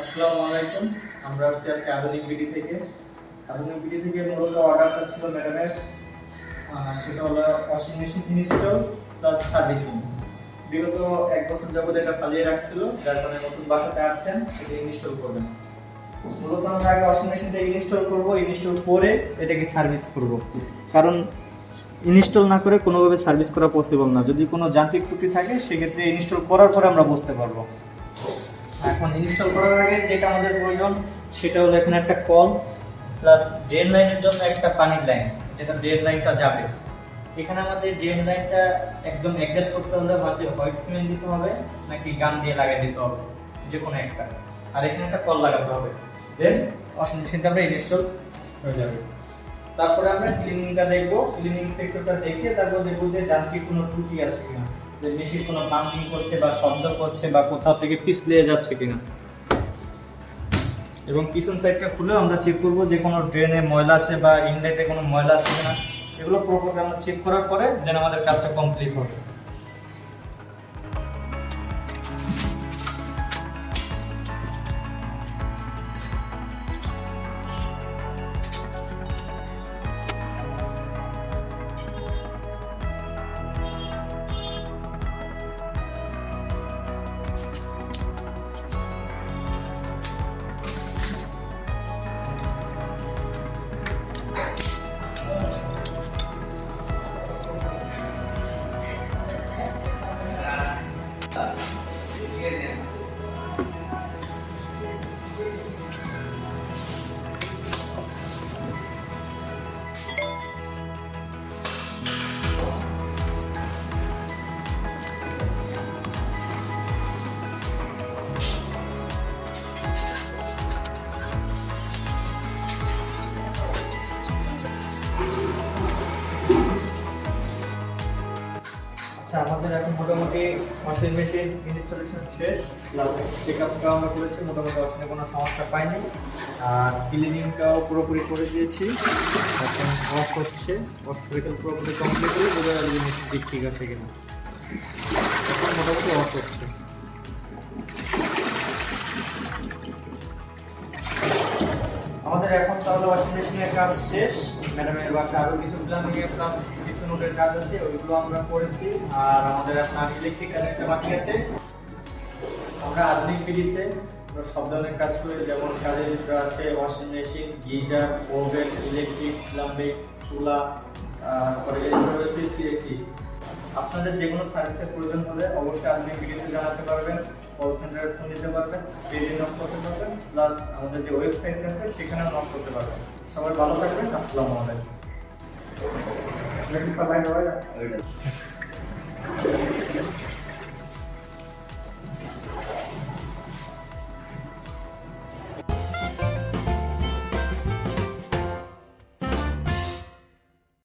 আসসালামু আলাইকুম। আমরা আসছি আজকে আধুনিক বিডি থেকে। আধুনিক বিডি থেকে মূলত অর্ডারটা ছিল ম্যাডামের। সেটা হলো washing machine install plus servicing বিগত এক বছর যাবত এটা ফালিয়ে রাখছিল, যার কারণে নতুন বাসাতে আসছেন এটা ইনস্টল করবেন। মূলত আমরা আগে ওয়াশিং মেশিনটা ইনস্টল করব ইনস্টল করে এটাকে সার্ভিস করব। কারণ ইনস্টল না করে কোনোভাবে সার্ভিস করা পসিবল না। যদি কোনো যান্ত্রিক ত্রুটি থাকে, সেক্ষেত্রে ইনস্টল করার পরে আমরা বুঝতে পারব। এখন ইনস্টল করার আগে যেটা আমাদের প্রয়োজন সেটা হলো এখানে একটা কল প্লাস ড্রেন লাইনের জন্য একটা পানির লাইন যেটা ড্রেন লাইনটা যাবে। এখানে আমাদের ড্রেন লাইনটা একদম অ্যাডজাস্ট করতে হলে হয়তো হোয়াইট সিমেন্ট দিতে হবে, নাকি গাম দিয়ে লাগিয়ে দিতে হবে যে কোনো একটা। আর এখানে একটা কল লাগাতে হবে। দেন ওয়াশিং মেশিনটা আমরা ইনস্টল হয়ে যাবে। তারপরে আমরা ক্লিনিংটা দেখব। ক্লিনিং সেক্টরটা দেখে তারপর দেখব যে যান্ত্রিক কোনো ত্রুটি আছে কিনা। যে মেশিন কোনো পাম্পিং করছে বা শব্দ করছে বা কোথাও থেকে পিছলে যাচ্ছে কিনা। এবং পিছন সাইডটা খুলেও আমরা চেক করব যে কোনো ড্রেনে ময়লা আছে বা ইনলেটে কোনো ময়লা আছে কিনা। এগুলো প্রপারলি আমরা চেক করার পরে যেন আমাদের কাজটা কমপ্লিট হবে 감사합니다. আচ্ছা আমাদের এখন মোটামুটি ওয়াশিং মেশিন ইনস্টলেশন শেষ। প্লাস চেক আপটাও আমরা করেছি, মোটামুটি ওয়াশিংয়ে কোনো সমস্যা পাইনি। আর ক্লিনিংটাও পুরোপুরি করে দিয়েছি। এখন অফ হচ্ছে। হসপিটাল পুরোপুরি কমপ্লিট হলে বোঝা যাবে মেশিন ঠিক ঠিক আছে কিনা। এখন মোটামুটি অফ হচ্ছে। আমাদের এখন তাহলে ওয়াশিং মেশিনের কাজ শেষ। ম্যাডামের বাসা আরও কিছু প্ল্যানিং প্লাস কিছু নোটের কাজ আছে, ওইগুলো আমরা করেছি। আর আমাদের আপনার ইলেকট্রিক্যাল একটা বাকি আছে। আমরা আধুনিক আমরা সব ধরনের কাজ করি, যেমন কাজের ভিতরে আছে washing machine geyser oven electric plumbing চুলা তারপরে রয়েছে এসি আপনাদের যে কোনো সার্ভিসের প্রয়োজন হলে অবশ্যই আপনি ভিডিওতে জানাতে পারবেন কল সেন্টারে ফোন দিতে পারবেন পেজে নক করতে পারবেন প্লাস আমাদের যে ওয়েবসাইট আছে সেখানে নক করতে পারবেন। সবাই ভালো থাকবেন, আসসালামু আলাইকুম।